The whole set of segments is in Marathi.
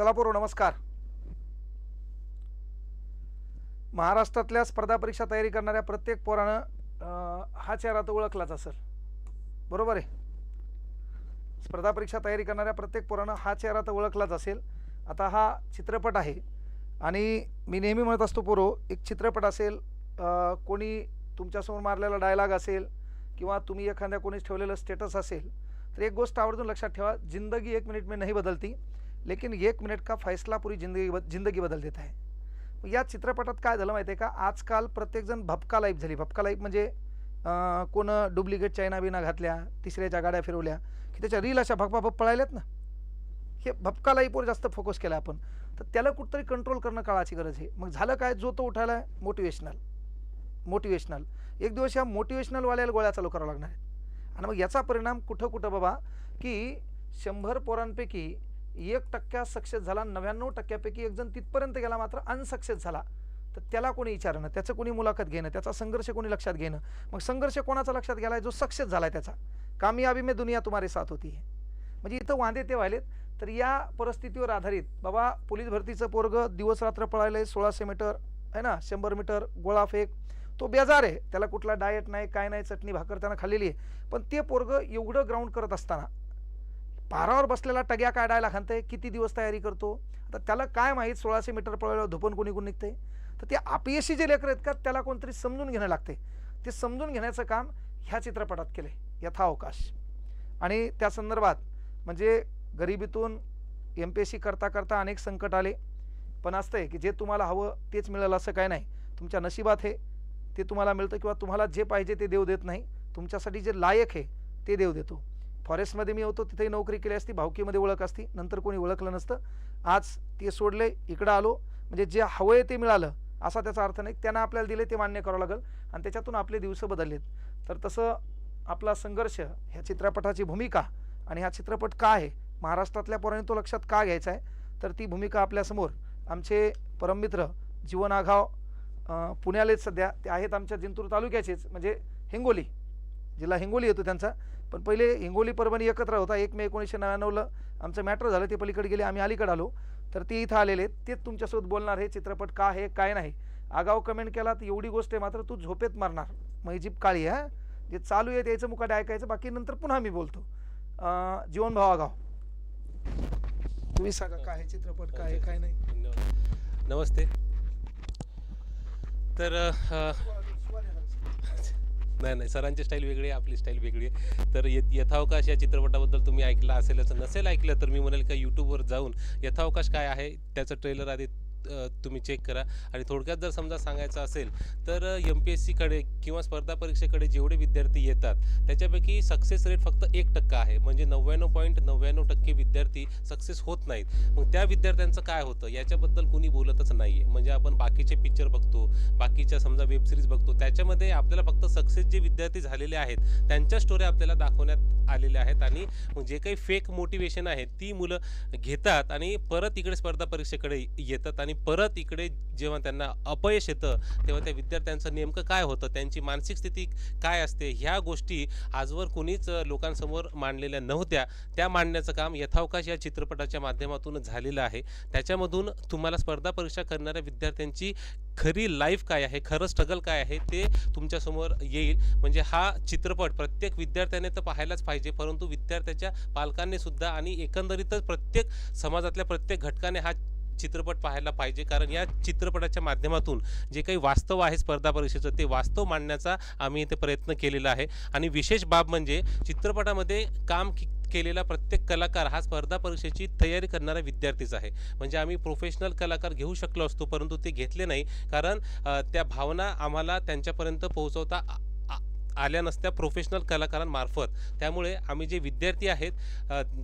चला पोरो नमस्कार. महाराष्ट्रातल्या स्पर्धा परीक्षा तयारी करणाऱ्या प्रत्येक पोरानं हा चेहरा तर ओळखलाच असेल. बरोबर आहे? स्पर्धा परीक्षा तयारी करणाऱ्या प्रत्येक पोरानं हा चेहरा तर ओळखलाच असेल. आता हा चित्रपट आहे आणि मी नेहमी म्हणत असतो पोरो एक चित्रपट असेल कोणी तुमच्यासमोर मारलेला डायलॉग असेल किंवा तुम्ही एखाद्या कोणीच ठेवलेलं स्टेटस असेल तर एक गोष्ट आवर्जून लक्षात ठेवा जिंदगी एक मिनिट में नाही बदलती. लेकिन एक मिनिट का फैसला पुरी जिंदगी बद जिंदगी बदल देता है। मग या चित्रपटात काय झालं माहिती आहे का? आजकाल प्रत्येकजण भपका लाईफ झाली. भपका लाईफ म्हणजे कोण डुप्लिकेट चायना बिना घातल्या तिसऱ्याच्या गाड्या फिरवल्या की त्याच्या रील अशा भपा पळायल्यात ना? हे भपका लाईफवर जास्त फोकस केला आपण. तर त्याला कुठंतरी कंट्रोल करणं काळाची गरज आहे. मग झालं काय? जो तो उठायला आहे मोटिवेशनल मोटिवेशनल एक दिवस ह्या मोटिवेशनलवाल्याला गोळ्या चालू करावं लागणार आहेत. आणि मग याचा परिणाम कुठं कुठं बाबा की शंभर पोरांपैकी एक टक्क्या सक्सेस झाला नव्याण्णव टक्क्यापैकी एक जण तिथपर्यंत गेला मात्र अनसक्सेस झाला. तर त्याला कोणी विचारणं त्याचं कोणी मुलाखत घेणं त्याचा संघर्ष कोणी लक्षात घेणं? मग संघर्ष कोणाचा लक्षात गेला जो सक्सेस झाला आहे त्याचा. कामयाबी में दुनिया तुम्हारे साथ होती आहे म्हणजे इथं वांदे ते व्हायलेत. तर या परिस्थितीवर आधारित बाबा पोलीस भरतीचं पोरग दिवस रात्र पळायलंय सोळाशे मीटर आहे ना? शंभर मीटर गोळा फेक. तो बेजार आहे. त्याला कुठला डाएट नाही काय नाही चटणी भाकर त्यानं खाल्लेली आहे. पण ते पोरग एवढं ग्राउंड करत असताना पारावर बसलेला टग्या काढायला खांतय किती दिवस तयारी करतो? आता त्याला काय माहीत सोळाशे मीटर पळायला धुपन कोणी कोण निघते तर ते अपयशी जे लेकर आहेत का त्याला कोणतरी समजून घेणं लागते ते समजून घेण्याचं काम ह्या चित्रपटात केलं आहे यथावकाश आणि त्या संदर्भात म्हणजे गरिबीतून एम पी एस सी करता करता अनेक संकट आले. पण असतं आहे की जे तुम्हाला हवं तेच मिळेल असं काय नाही. तुमच्या नशिबात हे ते तुम्हाला मिळतं किंवा तुम्हाला जे पाहिजे ते देव देत नाही. तुमच्यासाठी जे लायक आहे ते देव देतो. फॉरेस्टमध्ये मी होतो तिथेही नोकरी केली असती भावकीमध्ये ओळख असती नंतर कोणी ओळखलं नसतं. आज ते सोडले इकडं आलो म्हणजे जे हवं आहे ते मिळालं असा त्याचा अर्थ नाही. त्यांना आपल्याला दिले ते मान्य करावं लागेल. आणि त्याच्यातून आपले दिवस बदललेत. तर तसं आपला संघर्ष ह्या चित्रपटाची भूमिका आणि हा चित्रपट का आहे? महाराष्ट्रातल्या पोराने तो लक्षात का घ्यायचा आहे? तर ती भूमिका आपल्यासमोर आमचे परममित्र जीवन आघाव पुण्यालेच सध्या. ते आहेत आमच्या जिंतूर तालुक्याचेच म्हणजे हिंगोली. जिल्हा हिंगोली येतो त्यांचा. पण पहिले हिंगोली परभणी एकत्र होता. एक मे एकोणीसशे नव्याण्णवला आमचं मॅटर झालं ते पलीकडे गेले आम्ही अलीकडे आलो. तर ते इथं आलेले तेच तुमच्यासोबत बोलणार हे चित्रपट का आहे काय नाही. आगाव कमेंट केला तर एवढी गोष्ट आहे मात्र तू झोपेत मारणार. महिजीब काळी हा? जे चालू आहे त्याचं मुकाडे ऐकायचं बाकी नंतर पुन्हा मी बोलतो. जीवन भाव आगाव तुम्ही सांगा काय चित्रपट काय काय नाही? नमस्ते. तर नाही नाही सरांची स्टाईल वेगळी आहे आपली स्टाईल वेगळी आहे. तर य यथावकाश या चित्रपटाबद्दल तुम्ही ऐकलं असेलच नसेल ऐकलं तर मी म्हणेल का यूट्यूबवर जाऊन यथावकाश काय आहे त्याचं ट्रेलर आधी तुम्ही चेक करा. आणि थोडक्यात जर समजा सांगायचं असेल तर एम पी एस सीकडे किंवा स्पर्धा परीक्षेकडे जेवढे विद्यार्थी येतात त्याच्यापैकी सक्सेस रेट फक्त एक टक्का आहे. म्हणजे नव्याण्णव पॉईंट नव्याण्णव टक्के विद्यार्थी सक्सेस होत नाहीत. मग त्या विद्यार्थ्यांचं काय होतं? याच्याबद्दल कुणी बोलतच नाही आहे म्हणजे आपण बाकीचे पिक्चर बघतो बाकीच्या समजा वेबसिरीज बघतो त्याच्यामध्ये आपल्याला फक्त सक्सेस जे विद्यार्थी झालेले आहेत त्यांच्या स्टोऱ्या आपल्याला दाखवण्यात आलेल्या आहेत. आणि जे काही फेक मोटिवेशन आहे ती मुलं घेतात आणि परत इकडे स्पर्धा परीक्षेकडे येतात आणि आणि परत इकडे जेव्हा त्यांना अपयश येतं तेव्हा त्या विद्यार्थ्यांचं नेमकं काय होतं? त्यांची मानसिक स्थिती काय असते? ह्या गोष्टी आजवर कोणीच लोकांसमोर मांडलेल्या नव्हत्या. त्या मांडण्याचं काम यथावकाश या चित्रपटाच्या माध्यमातून झालेलं आहे. त्याच्यामधून तुम्हाला स्पर्धा परीक्षा करणाऱ्या विद्यार्थ्यांची खरी लाईफ काय आहे? खरं स्ट्रगल काय आहे? ते तुमच्यासमोर येईल. म्हणजे हा चित्रपट प्रत्येक विद्यार्थ्याने तर पाहायलाच पाहिजे परंतु विद्यार्थ्याच्या पालकांनी सुद्धा आणि एकंदरीतच प्रत्येक समाजातल्या प्रत्येक घटकाने हा चित्रपट पाहायला पाहिजे. कारण या चित्रपटाच्या माध्यमातून जे काही वास्तव आहे स्पर्धा परीक्षेचं ते वास्तव मांडण्याचा आम्ही इथे प्रयत्न केलेला आहे. आणि विशेष बाब म्हणजे चित्रपटामध्ये काम केलेला प्रत्येक कलाकार हा स्पर्धा परीक्षेची तयारी करणारा विद्यार्थीच आहे. म्हणजे आम्ही प्रोफेशनल कलाकार घेऊ शकलो असतो परंतु ते घेतले नाही. कारण त्या भावना आम्हाला त्यांच्यापर्यंत पोहोचवता आल्या नसत्या प्रोफेशनल कलाकारांमार्फत. त्यामुळे आम्ही जे विद्यार्थी आहेत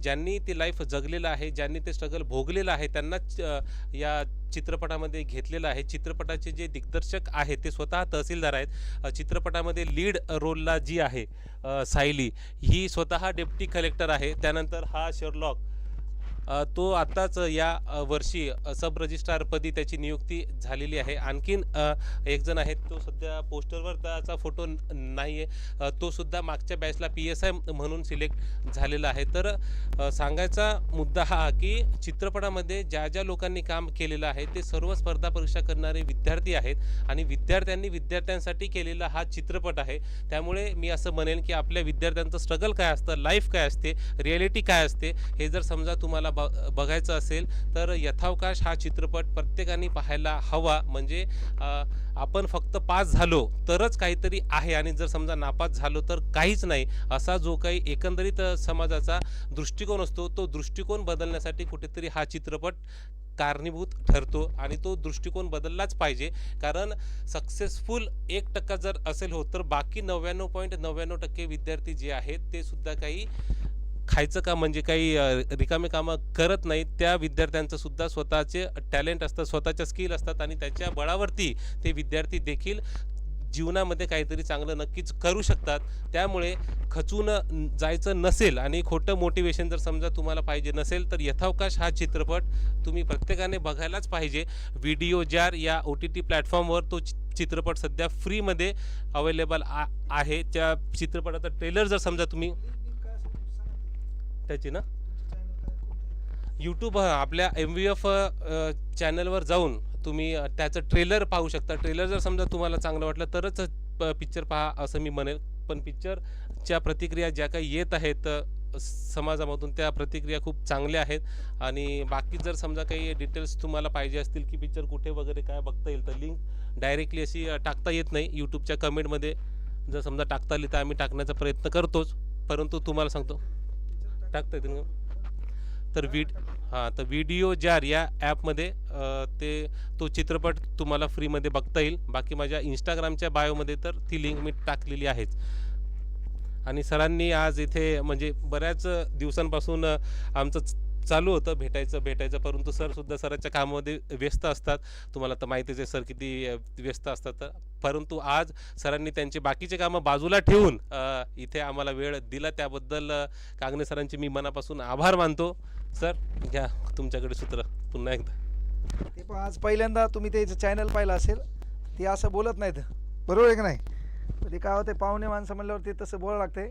ज्यांनी ते लाईफ जगलेलं आहे ज्यांनी ते स्ट्रगल भोगलेलं आहे त्यांनाच या चित्रपटामध्ये घेतलेलं आहे. चित्रपटाचे जे दिग्दर्शक आहेत ते स्वतः तहसीलदार आहेत. चित्रपटामध्ये लीड रोलला जी आहे सायली ही स्वतः डेप्टी कलेक्टर आहे. त्यानंतर हा शेरलॉक तो आत्ताच या वर्षी सब रजिस्ट्रारपदी त्याची नियुक्ती झालेली आहे. आणखीन एक जण आहेत तो सध्या पोस्टरवर त्याचा फोटो नाही आहे तो सुद्धा मागच्या बॅचला पी एस आय म्हणून सिलेक्ट झालेला आहे. तर सांगायचा मुद्दा हा की चित्रपटामध्ये ज्या ज्या लोकांनी काम केलेलं आहे ते सर्व स्पर्धा परीक्षा करणारे विद्यार्थी आहेत आणि विद्यार्थ्यांनी विद्यार्थ्यांसाठी केलेला हा चित्रपट आहे. त्यामुळे मी असं म्हणेन की आपल्या विद्यार्थ्यांचं स्ट्रगल काय असतं लाईफ काय असते रिॲलिटी काय असते हे जर समजा तुम्हाला ब बघायचं असेल तर यथावकाश हा चित्रपट प्रत्येकाने पाहायला हवा. म्हणजे आपण फक्त पास झालो तरच काहीतरी आहे आणि जर समजा नापास झालो तर काहीच नाही असा जो काही एकंदरीत समाजाचा दृष्टिकोन असतो तो दृष्टिकोन बदलण्यासाठी कुठेतरी हा चित्रपट कारणीभूत ठरतो आणि तो दृष्टिकोन बदललाच पाहिजे. कारण सक्सेसफुल एक टक्का जर असेल हो तर बाकी नव्याण्णव पॉईंट नव्याण्णव टक्के विद्यार्थी जे आहेत ते सुद्धा काही खायचं का म्हणजे काही रिकामे कामं करत नाहीत त्या विद्यार्थ्यांचं सुद्धा स्वतःचे टॅलेंट असतं स्वतःच्या स्किल असतात आणि त्याच्या बळावरती ते विद्यार्थी देखील जीवनामध्ये काहीतरी चांगलं नक्कीच करू शकतात. त्यामुळे खचून जायचं नसेल आणि खोटं मोटिवेशन जर समजा तुम्हाला पाहिजे नसेल तर यथावकाश हा चित्रपट तुम्ही प्रत्येकाने बघायलाच पाहिजे. व्हिडिओ जार या ओ टी टी प्लॅटफॉर्मवर तो चित्रपट सध्या फ्रीमध्ये अवेलेबल आ आहे. त्या चित्रपटाचा ट्रेलर जर समजा तुम्ही त्याची ना? यूट्यूब आपल्या एम व्ही एफ चॅनलवर जाऊन तुम्ही त्याचं ट्रेलर पाहू शकता. ट्रेलर जर समजा तुम्हाला चांगलं वाटलं तरच पिक्चर पहा असं मी म्हणेल. पण पिक्चरच्या प्रतिक्रिया ज्या काही येत आहेत समाजामधून त्या प्रतिक्रिया खूप चांगल्या आहेत. आणि बाकी जर समजा काही डिटेल्स तुम्हाला पाहिजे असतील की पिक्चर कुठे वगैरे काय बघता येईल तर लिंक डायरेक्टली अशी टाकता येत नाही. यूट्यूबच्या कमेंटमध्ये जर समजा टाकता आली तर आम्ही टाकण्याचा प्रयत्न करतोच. परंतु तुम्हाला सांगतो टाकता येतील ना? तर विड हां तर व्हिडिओ जार या ॲपमध्ये ते तो चित्रपट तुम्हाला फ्रीमध्ये बघता येईल. बाकी माझ्या इंस्टाग्रामच्या बायोमध्ये तर ती लिंक मी टाकलेली आहेच. आणि सरांनी आज इथे म्हणजे बऱ्याच दिवसांपासून आमचं चालू होतं भेटायचं भेटायचं परंतु सरसुद्धा सरांच्या कामामध्ये व्यस्त असतात. तुम्हाला तर माहितीच आहे सर किती व्यस्त असतात तर. परंतु आज सरांनी त्यांचे बाकीचे कामं बाजूला ठेवून इथे आम्हाला वेळ दिला. त्याबद्दल कांगणे सरांचे मी मनापासून आभार मानतो. सर घ्या तुमच्याकडे सूत्र पुन्हा एकदा. ते पण आज पहिल्यांदा तुम्ही ते चॅनल पाहिलं असेल ते असं बोलत नाहीत. बरोबर आहे का नाही? ते काय होते पाहुणे माणसं म्हणल्यावर ते तसं बोलावं लागते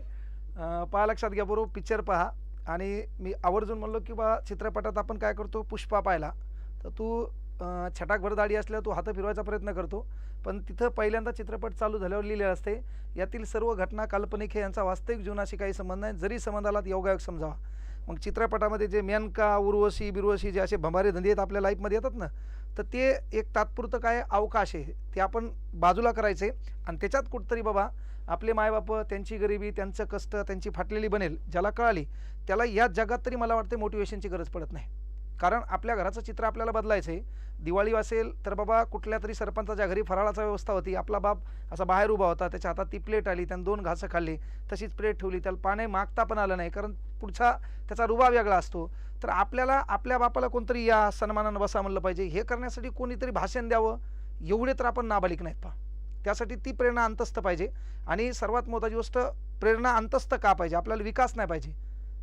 पहा लक्षात घ्या बरोबर पिक्चर पहा. आणि मी आवर्जून म्हणलो की बा चित्रपटात आपण काय करतो? पुष्पा पाहिला तर तू अं, छटाक भरदाडी असल्यावर तू हात फिरवायचा प्रयत्न करतो. पण तिथं पहिल्यांदा चित्रपट चालू झाल्यावर लिहिलेलं असते यातील सर्व घटना काल्पनिक हे यांचा वास्तविक जीवनाशी काही संबंध नाही. जरी संबंधाला योगायोग समजावा. मग चित्रपटामध्ये जे मेनका उर्वशी बिर्वशी जे असे भंभारे धंदे आहेत आपल्या लाईफमध्ये येतात ना तर ते एक तात्पुरतं काय अवकाश आहे ते आपण बाजूला करायचे आणि त्याच्यात कुठंतरी बाबा आपले मायबाप त्यांची गरिबी त्यांचं कष्ट त्यांची फाटलेली बनेल ज्याला कळाली त्याला या जगात तरी मला वाटते मोटिवेशनची गरज पडत नाही. कारण आपल्या घराचं चित्र आपल्याला बदलायचं आहे. दिवाळी असेल तर बाबा कुठल्या तरी सरपंचाच्या घरी फराळाचा व्यवस्था होती. आपला बाप असा बाहेर उभा होता. त्याच्या हातात ती प्लेट आली त्यानं दोन घासं खाल्ली. तशीच प्लेट ठेवली. त्याला पाणी मागता पण आलं नाही. कारण पुढचा त्याचा रुबा वेगळा असतो. तर आपल्याला आपल्या बापाला कोणतरी या सन्मानानं बसा म्हणलं पाहिजे. हे करण्यासाठी कोणीतरी भाषण द्यावं. एवढे तर आपण नाबालिक नाहीत पहा. त्यासाठी ती प्रेरणा अंतस्थ पाहिजे. आणि सर्वात महत्त्वाची गोष्ट प्रेरणा अंतस्थ का पाहिजे? आपल्याला विकास नाही पाहिजे.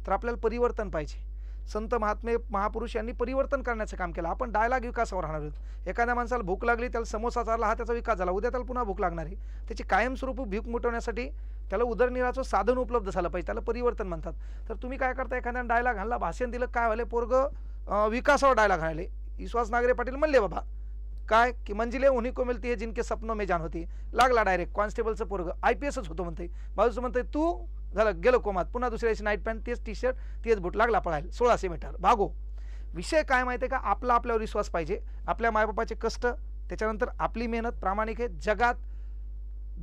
तर आपल्याला परिवर्तन पाहिजे. संत महात्मे महापुरुष यांनी परिवर्तन करण्याचं काम केलं. आपण डायलॉग विकासावर राहणार आहोत. एखाद्या माणसाला भूक लागली त्याला समोसा चालला हा त्याचा विकास झाला. उद्या त्याला पुन्हा भूक लागणार आहे. त्याची कायमस्वरूपी भूक मिटवण्यासाठी त्याला उदरनिर्वाहाचं साधन उपलब्ध झालं पाहिजे. त्याला परिवर्तन म्हणतात. तर तुम्ही काय करता? एखाद्या डायलॉग घालला भाषण दिलं काय व्हायला पोरग विकासावर डायलॉग घालले. विश्वास नागरे पाटील म्हणले बाबा काय? की मंजिले उन्ही को मिळती है जिनके सपनों में जान होती. लागला डायरेक्ट कॉन्स्टेबलचं पोरग आय पी एसच होतो म्हणते बाजूचं म्हणते तू झालं गेलो कोमात. पुन्हा दुसऱ्या दिवशी नाईट पॅन्ट तेच टी शर्ट तेच बूट लागला पळायला. सोळाशे मीटर भागो. विषय काय माहिती आहे का? आपला आपल्यावर विश्वास पाहिजे. आपल्या मायबापाचे कष्ट त्याच्यानंतर आपली मेहनत प्रामाणिक आहे. जगात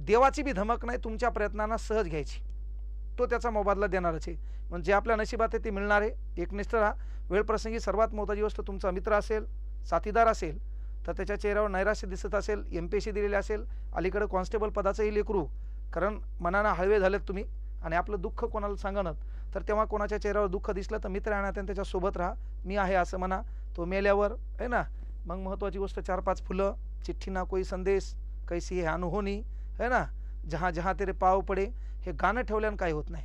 देवाची बी धमक नाही तुमच्या प्रयत्नांना सहज घ्यायची. तो त्याचा मोबदला देणारच आहे. म्हणजे जे आपल्या नशिबात आहे ते मिळणार आहे. एकनिष्ठ राहा. वेळप्रसंगी सर्वात मोठाची गोष्ट तुमचा मित्र असेल साथीदार असेल तर त्याच्या चेहऱ्यावर नैराश्य दिसत असेल एम पी सी दिलेले असेल अलीकडं कॉन्स्टेबल पदाचंही लेकरू. कारण मनानं हळवे झालेत तुम्ही. आणि आपलं दुःख कोणाला सांगणं तर तेव्हा कोणाच्या चेहऱ्यावर दुःख दिसलं तर मित्र आणा आणि त्याच्यासोबत राहा. मी आहे असं म्हणा. तो मेल्यावर आहे ना? मग महत्त्वाची गोष्ट चार पाच फुलं चिठ्ठी ना कोई संदेश कैसी हे अनुहोनी है ना? जहाँ जहाँ तेरे पाव पडे हे गाणं ठेवल्यानं काही होत नाही.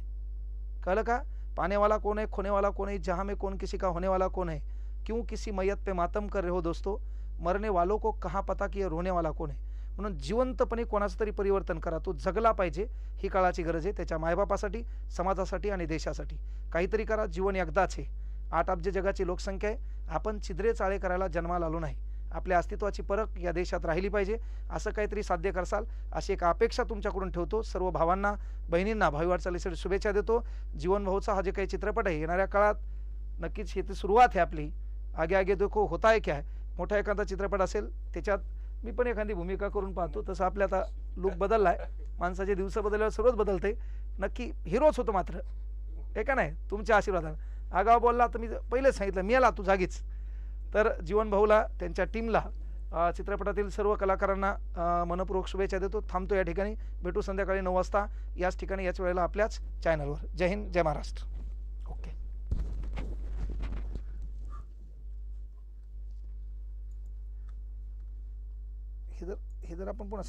कळलं का? पानेवाला कोण आहे खोनेवाला कोण आहे कौन जहाँ में कौन किसी का होनेवाला कोण आहे? है क्यों किसी मैयत पे मातम कर रहे हो दोस्तों? मरने वालों को कहाँ पता कि ये रोने वाला कोण आहे म्हणून जिवंतपणे कोणाचं तरी परिवर्तन करा. तो जगला पाहिजे ही काळाची गरज आहे. त्याच्या मायबापासाठी समाजासाठी आणि देशासाठी. काहीतरी करा जीवन एकदाच आहे. आठ अब्ज जगाची लोकसंख्या आहे आपण छिद्रे चाळे करायला जन्माला आलो नाही. आपल्या अस्तित्वाची परख या देशात राहिली पाहिजे. असं काहीतरी साध्य करसाल. अशी एक अपेक्षा तुमच्याकडून ठेवतो. सर्व भावांना बहिणींना भावी वाटचालीसाठी शुभेच्छा देतो. जीवन भाऊचा हा जे काही चित्रपट आहे येणाऱ्या काळात नक्कीच ही ती सुरुवात आहे आपली. आगे आगे देखो होता आहे क्या मोठा एखादा चित्रपट असेल त्याच्यात मी पण एखादी भूमिका करून पाहतो तसं आपल्या आता लुक बदलला आहे माणसाचे दिवस बदलल्यावर सर्वच बदलते नक्की हिरोच होतो मात्र. हे का नाही? तुमच्या आशीर्वादानं. आगाव बोलला तर मी पहिलेच सांगितलं मी आला तू जागीच. तर जीवन भाऊला त्यांच्या टीमला चित्रपटातील सर्व कलाकारांना मनपूर्वक शुभेच्छा देतो. थांबतो या ठिकाणी. भेटू संध्याकाळी नऊ वाजता. याच ठिकाणी याच वेळेला आपल्याच चॅनलवर जय हिंद जय महाराष्ट्र. हे जर हे जर आपण पुन्हा